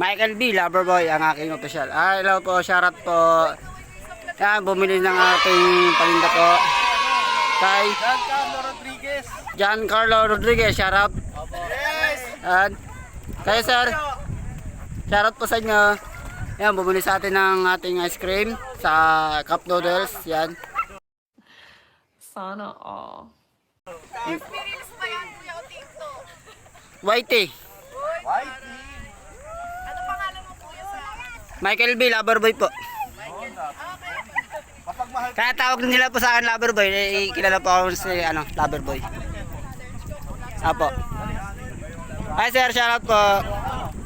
Michael B. Loverboy, ang aking official. Ah, hello po, shoutout po. Yan, bumili ng ating paninda po. Kay Giancarlo Rodriguez. Giancarlo Rodriguez, shoutout. Yes! Yan. Kayo sir, shoutout po sa inyo. Yan, bumili sa atin ng ating ice cream sa cup noodles. Yan. Sana all. Experience ba yan, Kuya o TikTok? Whitey. Whitey. Ano pangalan mo, Kuya, sa... Michael B. Loverboy po. Kaya tawag nila po sa akin Loverboy. Eh, kilala po ako si ano, Loverboy. Apo. Hi sir, shoutout po.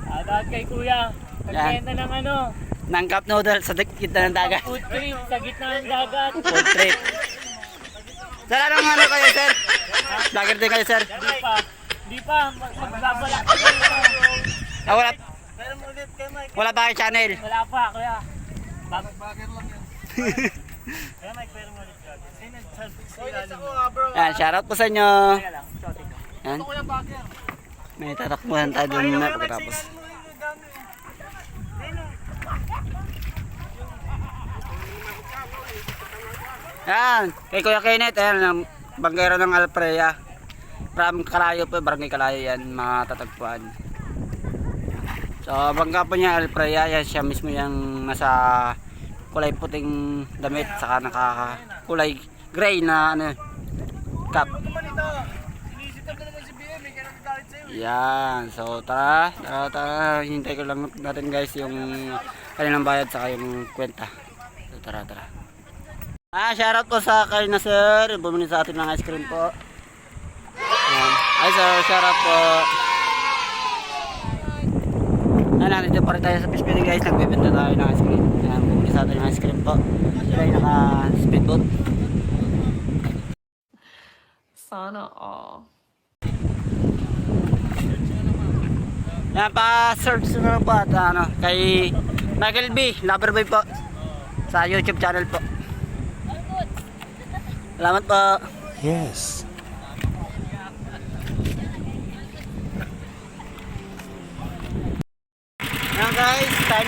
Shoutout kay Kuya. Nagbenta ng ano, Ng cup noodles sa gitna ng dagat. food trip sa gitna ng dagat. Food trip. Sir, anong ano kayo sir? Vlogger din kayo sir? Di pa. Di pa. Mag- Magbabalak. Ah, wala, ulit kay Mike. wala ba kayo channel? Wala pa, Kuya. Bag Bagger lang yan. Kaya Mike, pero mo ulit. Ay, nag-selfie sa Oy, ilalim. nasa ko nga bro. Yan, shoutout po sa inyo. Kaya lang, shot ito. Yan, Bagger. may tatakbuhan tayo doon na pagkatapos. Yan, kay Kuya Kenneth, ayan, ang banggero ng Alpreya. From Kalayo po, Barangay Kalayo yan, mga tatagpuan. So, bangga po niya Alpreya, yan siya mismo yung nasa kulay puting damit, saka naka kulay gray na ano, cap. Yan, so tara, tara, tara, hintay ko lang natin guys yung kanilang bayad saka yung kwenta. So tara, tara. Ah, shoutout po sa kayo na sir, bumili sa atin ng ice cream po. Yan. Ay sir, shoutout po. Yan, nandito pa rin tayo sa Fish guys, nagbibenta tayo ng ice cream. Yan, bumili sa atin ng ice cream po. Sila yung naka-speedboat. Sana all. Yan pa-search na po at ano, kay Michael B. Loverboy po. Sa YouTube channel po. Salamat po. Yes.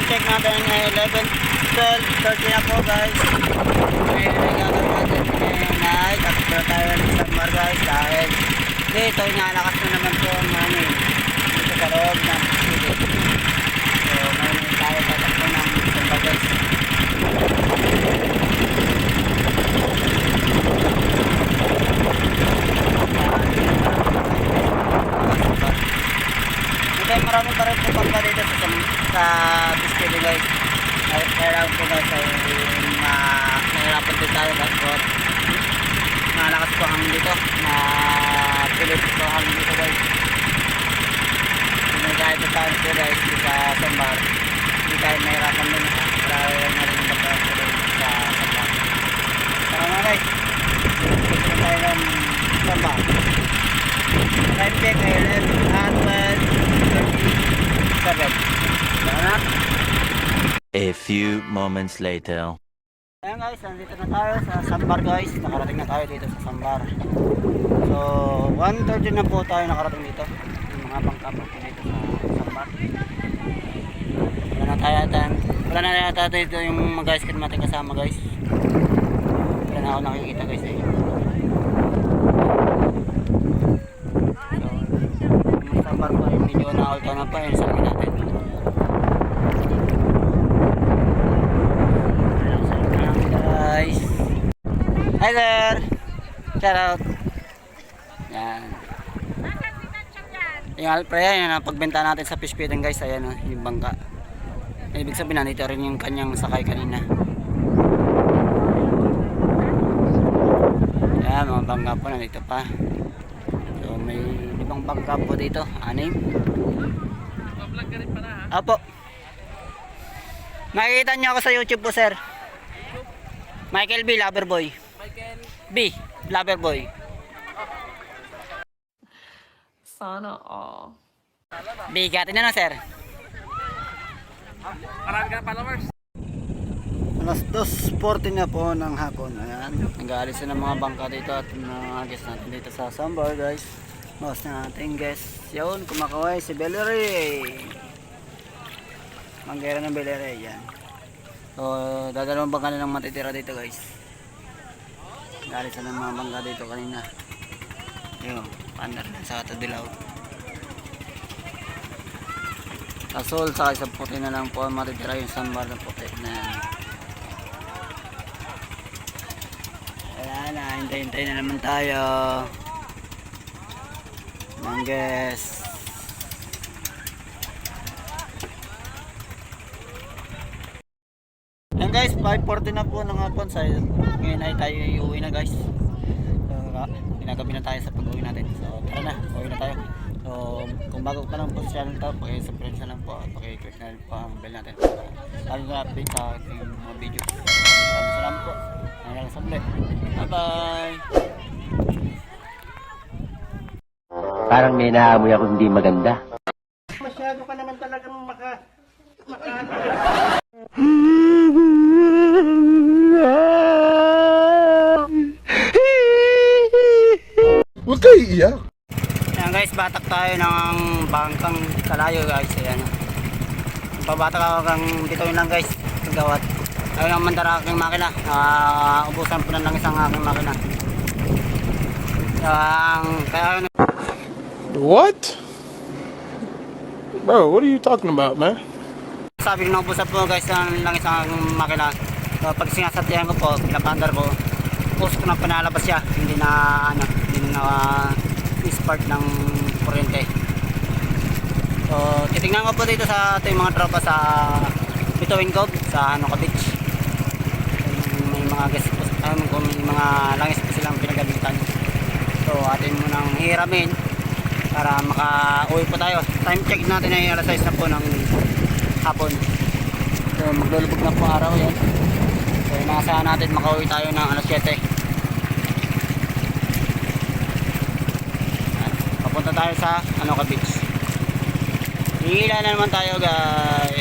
Check natin ay 11, 12, 30 na po guys. Ngayon ay gagawin natin. Ngayon ay takbo tayo ng summer guys dahil dito inalakas na naman po ang hangin dito sa loob ng city. So ngayon ay tayo tatakbo ng summer guys. Hindi, marami pa rin po pagka dito sa, sa, kaya lang po guys ay ma, mahirapan din tayo guys. But, malakas po ang dito. Mapilit po ang dito guys. Kahit pa tayo po guys dito sa Sambar. Hindi tayo mahirapan din ha. Rin ang pagka po sa Sambar. Tara na guys. Dito na tayo ng Sambar. Time check ay 11 at 12.37. Salamat. A few moments later. Ayan guys, nandito na tayo sa Sambar guys. Nakarating na tayo dito sa Sambar. So, 1.30 na po tayo nakarating dito. Yung mga bangka po dito sa Sambar. Wala na tayo atan. Wala na yata dito yung mga guys kung natin kasama guys. Wala na ako nakikita guys eh. So, yung Sambar po ay medyo na-alta na pa yun sa amin natin. guys. Hi there. Shout out. Yan. Yung Alprea, yan ang pagbenta natin sa fish feeding guys. Ayan o, yung bangka. Ibig sabihin nandito rin yung kanyang sakay kanina. Yan, mga bangka po nandito pa. So may ibang bangka po dito. Anim. Vlog ka rin pala ha. Apo. Makikita niyo ako sa YouTube po, sir. Michael B. Loverboy. B. Loverboy. Sana all. Bigatin na na, sir. Marami ka na followers. Alas 2.40 na po ng hapon. Ayan. Nag-aalis na ng mga bangka dito at mga guest natin dito sa Sambar, guys. Most na ating guest. Yun, kumakaway si Bellery. Banggera ng Belere, yan. So, dadalawang bangka na lang matitira dito guys. Galit sa ng mga bangka dito kanina. Yun, paandar sa Tadilaw. Sa Sol, sa isang puti na lang po ang matitira yung sambar na puti na yan. Wala na, hintay-hintay na naman tayo. Mangges. Yan guys, 5.40 na po ng hapon sa ngayon ay tayo iuwi na guys. So, ginagabi na tayo sa pag-uwi natin. So tara na, uwi na tayo. So kung bago pa lang po sa channel to, paki-subscribe na lang po at paki-click na rin po ang bell natin. Lalo na update sa ating mga video. So, salamat po. Hanggang sa muli. Bye bye! Parang may naamoy ako hindi maganda. Masyado ka naman talagang maka... Huwag kayo iiyak. Ayan guys, batak tayo ng bangkang kalayo guys. Ayan. Pabatak ako kang dito yun lang guys. Gawat. Ayun ang mandara aking makina. Ah, ubusan po na lang isang aking makina. Ang kaya yun, What? Bro, what are you talking about, man? sabi ko naubusan po guys ng lang isang aking makina. So, pag sinasabdihan ko po, pinapandar ko, post ko na pinalabas siya. Hindi na ano, hindi na uh, spark ng kuryente. So, titingnan ko po dito sa ating mga tropa sa Bituin Cove, sa Anoka Beach. May mga guest po, um, kung may mga langis po silang pinagamitan. So, atin mo nang hiramin para maka-uwi po tayo. Time check natin ay alas 6 na po ng hapon. So, maglulubog na po araw yan. So, inaasahan natin makauwi tayo ng alas 7. Papunta tayo sa Anoka Beach. Hihila na naman tayo guys.